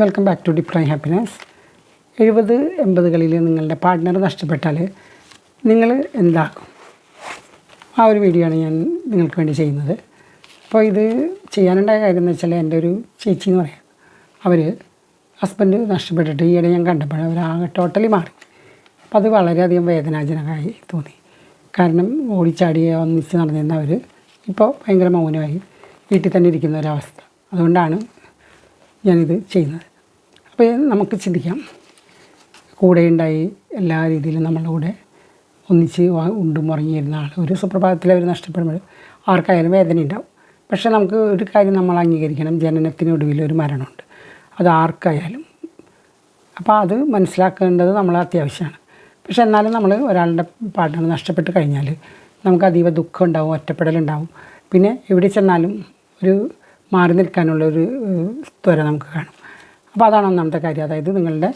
Welcome back to Deploy Happiness എഴുപത് എൺപതുകളിൽ നിങ്ങളുടെ പാർട്ട്ണർ നഷ്ടപ്പെട്ടാൽ നിങ്ങൾ എന്താക്കും ആ ഒരു വീഡിയോ ആണ് ഞാൻ നിങ്ങൾക്ക് വേണ്ടി ചെയ്യുന്നത്. അപ്പോൾ ഇത് ചെയ്യാനുണ്ടായ കാര്യം എന്ന് വെച്ചാൽ എന്റെ ഒരു ചേച്ചി എന്ന് പറയാം. അവർ ഹസ്ബൻഡ് നഷ്ടപ്പെട്ടിട്ട് ഈയിടെ ഞാൻ കണ്ടപ്പോൾ ആകെ ടോട്ടലി മാറി. അപ്പോൾ അത് വളരെയധികം വേദനാജനകമായി തോന്നി. കാരണം ഓടിച്ചാടി ഒന്നിച്ച് നടന്നിരുന്ന അവർ ഇപ്പോൾ ഭയങ്കര മൗനമായി. വീട്ടിൽ തന്നെ ഇരിക്കുന്ന ഒരവസ്ഥ. അതുകൊണ്ടാണ് ഞാനിത് ചെയ്യുന്നത്. അപ്പോൾ നമുക്ക് ചിന്തിക്കാം. കൂടെ ഉണ്ടായി എല്ലാ രീതിയിലും നമ്മളുടെ കൂടെ ഒന്നിച്ച് ഉണ്ടും ഉറങ്ങിയിരുന്ന ആൾ. ഒരു സുപ്രഭാതത്തിൽ അവർ നഷ്ടപ്പെടുമ്പോൾ ആർക്കായാലും വേദന ഉണ്ടാവും. പക്ഷേ നമുക്ക് ഒരു കാര്യം നമ്മൾ അംഗീകരിക്കണം. ജനനത്തിനൊടുവിൽ ഒരു മരണമുണ്ട്. അത് ആർക്കായാലും. അപ്പോൾ അത് മനസ്സിലാക്കേണ്ടത് നമ്മൾ അത്യാവശ്യമാണ്. പക്ഷെ എന്നാലും നമ്മൾ ഒരാളുടെ പാർട്ട്ണർ നഷ്ടപ്പെട്ട് കഴിഞ്ഞാൽ നമുക്ക് അതീവ ദുഃഖം ഉണ്ടാവും ഒറ്റപ്പെടലുണ്ടാവും. പിന്നെ എവിടെ ചെന്നാലും ഒരു മാറി നിൽക്കാനുള്ള ഒരു ത്വര നമുക്ക് കാണും. അപ്പോൾ അതാണ് ഒന്നാമത്തെ കാര്യം. അതായത് നിങ്ങളുടെ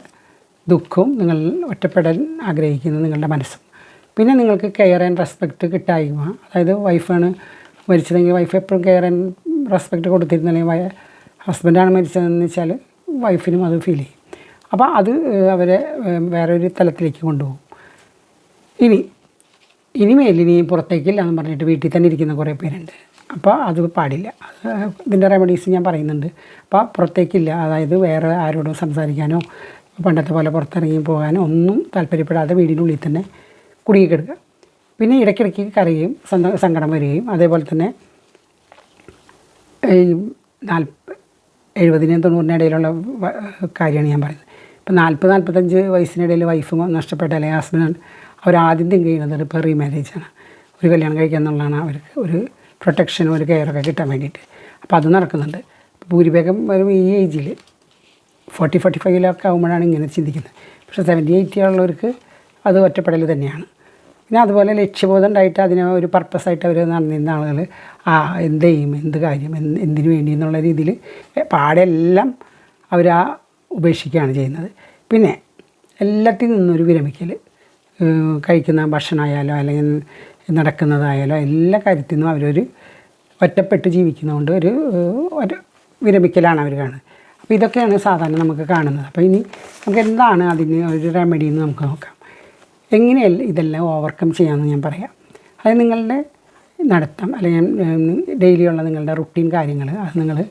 ദുഃഖവും നിങ്ങൾ ഒറ്റപ്പെടാൻ ആഗ്രഹിക്കുന്ന നിങ്ങളുടെ മനസ്സും. പിന്നെ നിങ്ങൾക്ക് കെയർ ആൻഡ് റെസ്പെക്റ്റ് കിട്ടായ്മ. അതായത് വൈഫാണ് മരിച്ചതെങ്കിൽ വൈഫ് എപ്പോഴും കെയർ ആൻഡ് റെസ്പെക്റ്റ് കൊടുത്തിരുന്നില്ലെങ്കിൽ ഹസ്ബൻഡാണ് മരിച്ചതെന്ന് വെച്ചാൽ വൈഫിനും അത് ഫീൽ ചെയ്യും. അപ്പോൾ അത് അവരെ വേറൊരു തലത്തിലേക്ക് കൊണ്ടുപോകും. ഇനി ഇനിമേൽ ഇനി പുറത്തേക്കില്ല എന്ന് പറഞ്ഞിട്ട് വീട്ടിൽ തന്നെ ഇരിക്കുന്ന കുറേ പേരുണ്ട്. അപ്പോൾ അത് പാടില്ല. ഇതിന്റെ റെമഡീസ് ഞാൻ പറയുന്നുണ്ട്. അപ്പോൾ പുറത്തേക്കില്ല. അതായത് വേറെ ആരോടും സംസാരിക്കാനോ പണ്ടത്തെ പോലെ പുറത്തിറങ്ങി പോകാനോ ഒന്നും താല്പര്യപ്പെടാതെ വീടിനുള്ളിൽ തന്നെ കുടുങ്ങിക്കിടക്കുക പിന്നെ ഇടയ്ക്കിടയ്ക്ക് കരയുകയും സങ്കടം വരികയും അതേപോലെ തന്നെ ഈ നാൽപ്പ എഴുപതിനും തൊണ്ണൂറിനും ഇടയിലുള്ള കാര്യമാണ് ഞാൻ പറയുന്നത്. ഇപ്പം നാൽപ്പത് നാൽപ്പത്തഞ്ച് വയസ്സിനിടയിൽ വൈഫ് നഷ്ടപ്പെട്ട അല്ലെങ്കിൽ ഹസ്ബൻഡ് അവരാദ്യം തിങ്ക് ചെയ്യുന്നത് ഇപ്പോൾ റീമാരേജാണ് ഒരു കല്യാണം കഴിക്കുക എന്നുള്ളതാണ് അവർക്ക് ഒരു പ്രൊട്ടക്ഷനും ഒരു കെയറൊക്കെ കിട്ടാൻ വേണ്ടിയിട്ട്. അപ്പോൾ അത് നടക്കുന്നുണ്ട്. ഭൂരിഭാഗം വരും ഈ ഏജിൽ ഫോർട്ടി ഫോർട്ടി ഫൈവിലൊക്കെ ആകുമ്പോഴാണ് ഇങ്ങനെ ചിന്തിക്കുന്നത്. പക്ഷേ സെവന്റി എയ്റ്റി അത് ഒറ്റപ്പെടൽ തന്നെയാണ്. പിന്നെ അതുപോലെ ലക്ഷ്യബോധം ഉണ്ടായിട്ട് അതിനെ ഒരു പർപ്പസായിട്ട് അവർ നടന്നിരുന്ന ആളുകൾ ആ എന്ത് ചെയ്യും എന്ത് കാര്യം എന്ത് എന്തിനു വേണ്ടി എന്നുള്ള രീതിയിൽ പാടെല്ലാം അവർ ആ ഉപേക്ഷിക്കുകയാണ് ചെയ്യുന്നത്. പിന്നെ എല്ലാത്തിൽ നിന്നൊരു വിരമിക്കൽ കഴിക്കുന്ന ഭക്ഷണമായാലോ അല്ലെങ്കിൽ നടക്കുന്നതായാലോ എല്ലാ കാര്യത്തിൽ നിന്നും അവരൊരു ഒറ്റപ്പെട്ട് ജീവിക്കുന്നതുകൊണ്ട് ഒരു ഒരു വിരമിക്കലാണ് അവർ കാണുന്നത്. അപ്പോൾ ഇതൊക്കെയാണ് സാധാരണ നമുക്ക് കാണുന്നത്. അപ്പോൾ ഇനി നമുക്ക് എന്താണ് അതിന് ഒരു റെമഡി എന്ന് നമുക്ക് നോക്കാം. എങ്ങനെയല്ല ഇതെല്ലാം ഓവർകം ചെയ്യാമെന്ന് ഞാൻ പറയാം. അത് നിങ്ങളുടെ നടത്തം അല്ലെങ്കിൽ ഡെയിലിയുള്ള നിങ്ങളുടെ റുട്ടീൻ കാര്യങ്ങൾ അത് നിങ്ങൾ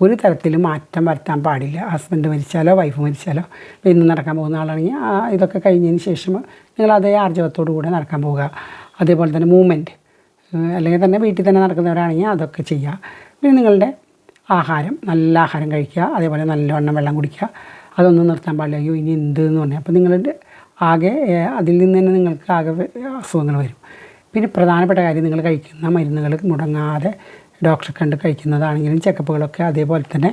ഒരു തരത്തിലും മാറ്റം വരുത്താൻ പാടില്ല. ഹസ്ബൻഡ് മരിച്ചാലോ വൈഫ് മരിച്ചാലോ ഇന്ന് നടക്കാൻ പോകുന്ന ആളാണെങ്കിൽ ഇതൊക്കെ കഴിഞ്ഞതിന് ശേഷം നിങ്ങൾ അതേ ആർജവത്തോടു കൂടെ നടക്കാൻ പോവുക. അതേപോലെ തന്നെ മൂവ്മെന്റ്. അല്ലെങ്കിൽ തന്നെ വീട്ടിൽ തന്നെ നടക്കുന്നവരാണെങ്കിൽ അതൊക്കെ ചെയ്യുക. പിന്നെ നിങ്ങളുടെ ആഹാരം നല്ല ആഹാരം കഴിക്കുക അതേപോലെ നല്ലവണ്ണം വെള്ളം കുടിക്കുക. അതൊന്നും നിർത്താൻ പാടില്ല. അയ്യോ ഇനി എന്ത് എന്ന് പറഞ്ഞാൽ അപ്പോൾ നിങ്ങളുടെ ആകെ അതിൽ നിന്ന് തന്നെ നിങ്ങൾക്ക് ആകെ അസുഖങ്ങൾ വരും. പിന്നെ പ്രധാനപ്പെട്ട കാര്യം നിങ്ങൾ കഴിക്കുന്ന മരുന്നുകൾ മുടങ്ങാതെ ഡോക്ടറെ കണ്ട് കഴിക്കുന്നതാണെങ്കിലും ചെക്കപ്പുകളൊക്കെ അതേപോലെ തന്നെ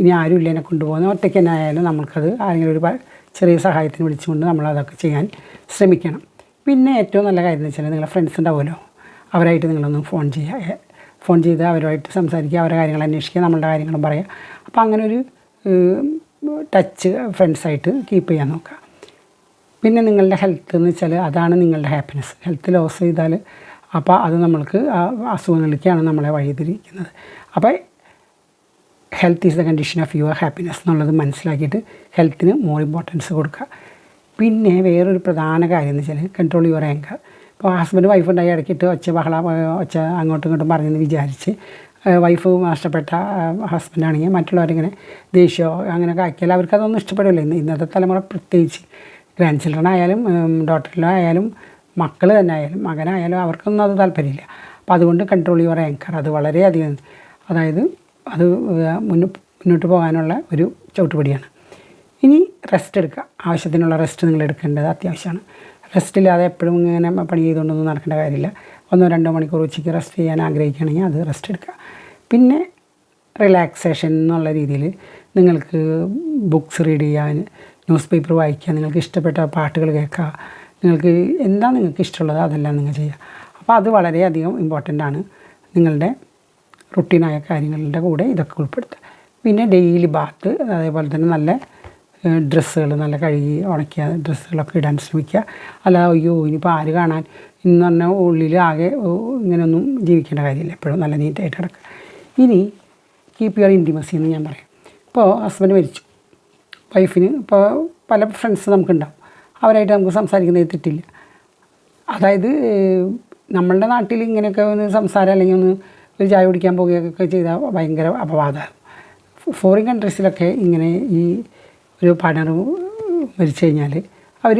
ഇനി ആരും ഇല്ല എന്നെ കൊണ്ടുപോകുന്ന ഒറ്റയ്ക്ക് തന്നെ ആയാലും നമുക്കത് ആരെങ്കിലും ഒരു ചെറിയ സഹായത്തിന് വിളിച്ചുകൊണ്ട് നമ്മൾ അതൊക്കെ ചെയ്യാൻ ശ്രമിക്കണം. പിന്നെ ഏറ്റവും നല്ല കാര്യം എന്ന് വെച്ചാൽ നിങ്ങളുടെ ഫ്രണ്ട്സ് ഉണ്ടാവുമല്ലോ. അവരായിട്ട് നിങ്ങളൊന്ന് ഫോൺ ചെയ്യുക ഫോൺ ചെയ്ത് അവരുമായിട്ട് സംസാരിക്കുക അവരുടെ കാര്യങ്ങൾ അന്വേഷിക്കുക നമ്മളുടെ കാര്യങ്ങളും പറയുക. അപ്പോൾ അങ്ങനെ ഒരു ടച്ച് ഫ്രണ്ട്സായിട്ട് കീപ്പ് ചെയ്യാൻ നോക്കുക. പിന്നെ നിങ്ങളുടെ ഹെൽത്ത് എന്ന് വെച്ചാൽ അതാണ് നിങ്ങളുടെ ഹാപ്പിനെസ് ഹെൽത്ത് ലോസ് ചെയ്താൽ അപ്പോൾ അത് നമ്മൾക്ക് അസുഖങ്ങളിലേക്കാണ് നമ്മളെ വഴിതിരിക്കുന്നത്. അപ്പോൾ health is the condition of your happiness എന്നുള്ളത് മനസ്സിലാക്കിയിട്ട് ഹെൽത്തിന് മോർ ഇമ്പോർട്ടൻസ് കൊടുക്കുക. പിന്നെ വേറൊരു പ്രധാന കാര്യം എന്ന് വെച്ചാൽ കൺട്രോൾ യുവർ ആങ്കർ ഇപ്പോൾ ഹസ്ബൻഡ് വൈഫ് ഉണ്ടായി ഇടയ്ക്കിട്ട് ഒച്ച ബഹള ഒച്ച അങ്ങോട്ടും ഇങ്ങോട്ടും പറഞ്ഞെന്ന് വിചാരിച്ച് വൈഫ് നഷ്ടപ്പെട്ട ഹസ്ബൻഡാണെങ്കിൽ മറ്റുള്ളവരിങ്ങനെ ദേഷ്യമോ അങ്ങനെയൊക്കെ ആക്കിയാൽ അവർക്കതൊന്നും ഇഷ്ടപ്പെടില്ല. ഇന്ന് ഇന്നത്തെ തലമുറ പ്രത്യേകിച്ച് ഗ്രാൻഡ് ചിൽഡ്രൻ ആയാലും ഡോട്ടറിലായാലും മക്കൾ തന്നെ ആയാലും മകനായാലും അവർക്കൊന്നും അത് താല്പര്യമില്ല. അപ്പോൾ അതുകൊണ്ട് കൺട്രോൾ യുവർ ആങ്കർ അത് വളരെയധികം അതായത് അത് മുന്നോട്ട് പോകാനുള്ള ഒരു ചവിട്ടുപടിയാണ്. റെസ്റ്റ് എടുക്കുക. ആവശ്യത്തിനുള്ള റെസ്റ്റ് നിങ്ങൾ എടുക്കേണ്ടത് അത്യാവശ്യമാണ്. റെസ്റ്റ് ഇല്ലാതെ എപ്പോഴും ഇങ്ങനെ പണി ചെയ്തുകൊണ്ടൊന്നും നടക്കേണ്ട കാര്യമില്ല. ഒന്നോ രണ്ടോ മണിക്കൂർ ഉച്ചയ്ക്ക് റെസ്റ്റ് ചെയ്യാൻ ആഗ്രഹിക്കുകയാണെങ്കിൽ അത് റെസ്റ്റ് എടുക്കുക. പിന്നെ റിലാക്സേഷൻ എന്നുള്ള രീതിയിൽ നിങ്ങൾക്ക് ബുക്ക്സ് റീഡ് ചെയ്യാൻ ന്യൂസ് പേപ്പർ വായിക്കുക നിങ്ങൾക്ക് ഇഷ്ടപ്പെട്ട പാട്ടുകൾ കേൾക്കുക നിങ്ങൾക്ക് എന്താ നിങ്ങൾക്ക് ഇഷ്ടമുള്ളത് അതെല്ലാം നിങ്ങൾ ചെയ്യുക. അപ്പോൾ അത് വളരെയധികം ഇമ്പോർട്ടന്റ് ആണ്. നിങ്ങളുടെ റുട്ടീനായ കാര്യങ്ങളുടെ കൂടെ ഇതൊക്കെ ഉൾപ്പെടുത്തുക. പിന്നെ ഡെയിലി ബാത്ത് അതേപോലെ തന്നെ നല്ല ഡ്രസ്സുകൾ നല്ല കഴുകി ഉണക്കിയ ഡ്രസ്സുകളൊക്കെ ഇടാൻ ശ്രമിക്കുക. അല്ല അയ്യോ ഇനിയിപ്പോൾ ആര് കാണാൻ? ഇന്ന് പറഞ്ഞാൽ ഉള്ളിൽ ആകെ ഇങ്ങനെയൊന്നും ജീവിക്കേണ്ട കാര്യമില്ല. എപ്പോഴും നല്ല നീറ്റായിട്ട് കിടക്കുക. ഇനി കീപ്പ് യുവർ ഇന്റിമസി എന്ന് ഞാൻ പറയാം. ഇപ്പോൾ ഹസ്ബൻഡ് മരിച്ചു. വൈഫിന് ഇപ്പോൾ പല ഫ്രണ്ട്സ് നമുക്കുണ്ടാവും. അവരായിട്ട് നമുക്ക് സംസാരിക്കുന്നത് തെറ്റില്ല. അതായത് നമ്മളുടെ നാട്ടിൽ ഇങ്ങനെയൊക്കെ ഒന്ന് സംസാരം അല്ലെങ്കിൽ ഒന്ന് ഒരു ചായ കുടിക്കാൻ പോവുകയൊക്കെ ചെയ്താൽ ഭയങ്കര അപവാദമാണ് ഫോറിൻ കൺട്രീസിലൊക്കെ ഇങ്ങനെ ഈ ഒരു പാർട്ണർ മരിച്ചു കഴിഞ്ഞാൽ അവർ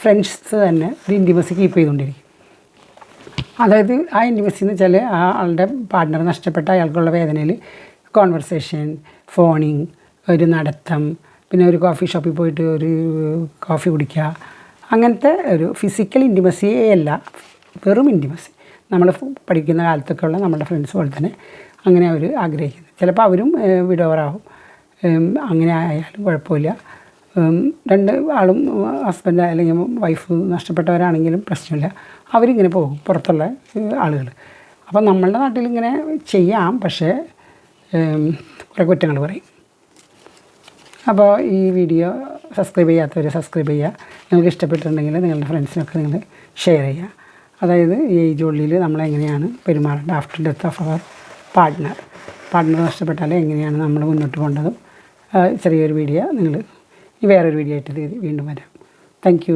ഫ്രണ്ട്സ് തന്നെ ഒരു ഇന്റിമസി കീപ്പ് ചെയ്തുകൊണ്ടിരിക്കും. അതായത് ആ ഇന്റിമസി എന്ന് വെച്ചാൽ ആ ആളുടെ പാർട്ണർ നഷ്ടപ്പെട്ട അയാൾക്കുള്ള വേദനയിൽ കോൺവെർസേഷൻ ഫോണിങ് ഒരു നടത്തം പിന്നെ ഒരു കോഫി ഷോപ്പിൽ പോയിട്ട് ഒരു കോഫി കുടിക്കുക അങ്ങനത്തെ ഒരു ഫിസിക്കൽ ഇന്റിമസിയേ അല്ല. വെറും ഇന്റിമസി നമ്മൾ പഠിക്കുന്ന കാലത്തൊക്കെയുള്ള നമ്മുടെ ഫ്രണ്ട്സ് പോലെ തന്നെ അങ്ങനെ അവർ ആഗ്രഹിക്കുന്നത് ചിലപ്പോൾ അവരും വിഡോവറാവും അങ്ങനെ ആയാലും കുഴപ്പമില്ല. രണ്ട് ആളും ഹസ്ബൻഡ് അല്ലെങ്കിൽ വൈഫ് നഷ്ടപ്പെട്ടവരാണെങ്കിലും പ്രശ്നമില്ല. അവരിങ്ങനെ പോകും പുറത്തുള്ള ആളുകൾ അപ്പം നമ്മളുടെ നാട്ടിൽ ഇങ്ങനെ ചെയ്യാം പക്ഷേ കുറേ കുറ്റങ്ങൾ പറയും. അപ്പോൾ ഈ വീഡിയോ സബ്സ്ക്രൈബ് ചെയ്യാത്തവർ സബ്സ്ക്രൈബ് ചെയ്യുക. നിങ്ങൾക്ക് ഇഷ്ടപ്പെട്ടിട്ടുണ്ടെങ്കിൽ നിങ്ങളുടെ ഫ്രണ്ട്സിനൊക്കെ നിങ്ങൾ ഷെയർ ചെയ്യുക. അതായത് ഈ ഏജ് നമ്മളെങ്ങനെയാണ് പെരുമാറേണ്ടത്? After death of our partner partner നഷ്ടപ്പെട്ടാൽ എങ്ങനെയാണ് നമ്മൾ മുന്നോട്ട് പോകേണ്ടതും? ചെറിയൊരു വീഡിയോ നിങ്ങൾ വേറൊരു വീഡിയോ ആയിട്ട് വീണ്ടും വരാം. താങ്ക്